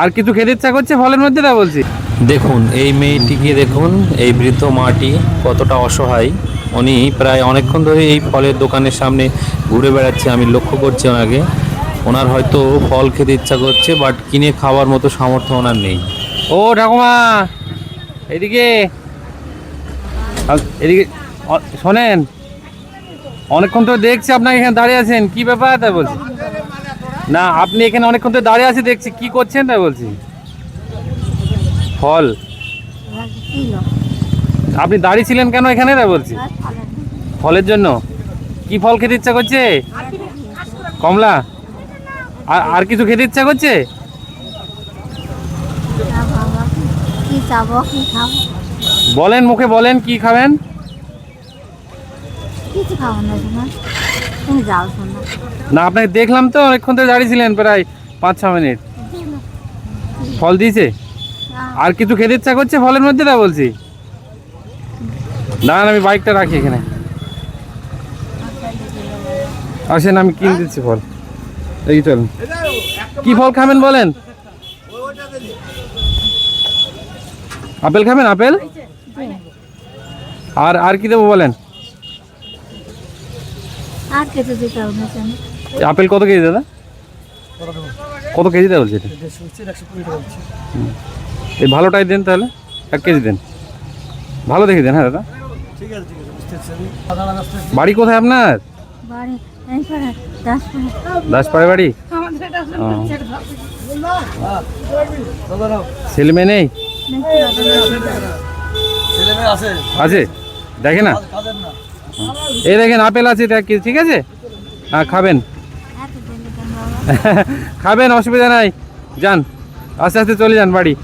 আর কিছু খেতে ইচ্ছা করছে? ফলের মধ্যে তা বলছি। দেখুন এই মেয়েটিকে দেখুন এই বৃদ্ধ মাটি কতটা অসহায়। উনি প্রায় অনেকক্ষণ ধরে এই ফলের দোকানের সামনে ঘুরে বেড়াচ্ছে আমি লক্ষ্য করছি ওনাকে। ওনার হয়তো ফল খেতে ইচ্ছা করছে বাট কিনে খাওয়ার মতো সামর্থ্য ওনার নেই। ও ঠাকুমা! এদিকে এদিকে শোনেন। অনেকক্ষণ তো দেখছি আপনাকে এখানে দাঁড়িয়ে আছেন। কি ব্যাপার? তাই বলছি। না আপনি এখানে অনেকক্ষণ তো দাঁড়িয়ে আছে দেখছি কি করছেন তাই বলছি। ফল। আপনি দাঁড়িয়ে ছিলেন কেন এখানে তাই বলছি? ফলের জন্য। কি ফল খেতে ইচ্ছা করছে? কমলা। আর আর কিছু খেতে ইচ্ছা করছে? বলেন মুখে বলেন কি খাবেন? কিছু না তোমার। তুমি যাও শোনো। না আপনাকে দেখলাম তো অনেকক্ষণ ধরে দাঁড়িয়ে ছিলেন প্রায় পাঁচ ছ মিনিট। ফল দিয়েছে? আর কিছু খেতে ইচ্ছা করছে? ফলের মধ্যে তা বলছি। দাঁড়ান আমি বাইকটা রাখি এখানে। আসেন আমি কিনে দিচ্ছি ফল। এই চলুন। কি ফল খাবেন বলেন? আপেল খাবেন আপেল? আর আর কি দেবো বলেন? আর কিছু দিতে হবে না আপেল কত কেজি দাদা? কত কেজি দেওয়া বলছে এটা? এই ভালোটাই দেন তাহলে এক কেজি দেন। ভালো দেখে দেন হ্যাঁ দাদা? বাড়ি কোথায় আপনার? দাসপাড়ে বাড়ি? ও। ছেলে মেয়ে নেই? আছে। দেখে না। এই দেখেন, আপেল আছে কি- ঠিক আছে? হ্যাঁ খাবেন। খাবেন, অসুবিধা নাই। যান, আস্তে আস্তে চলে যান বাড়ি।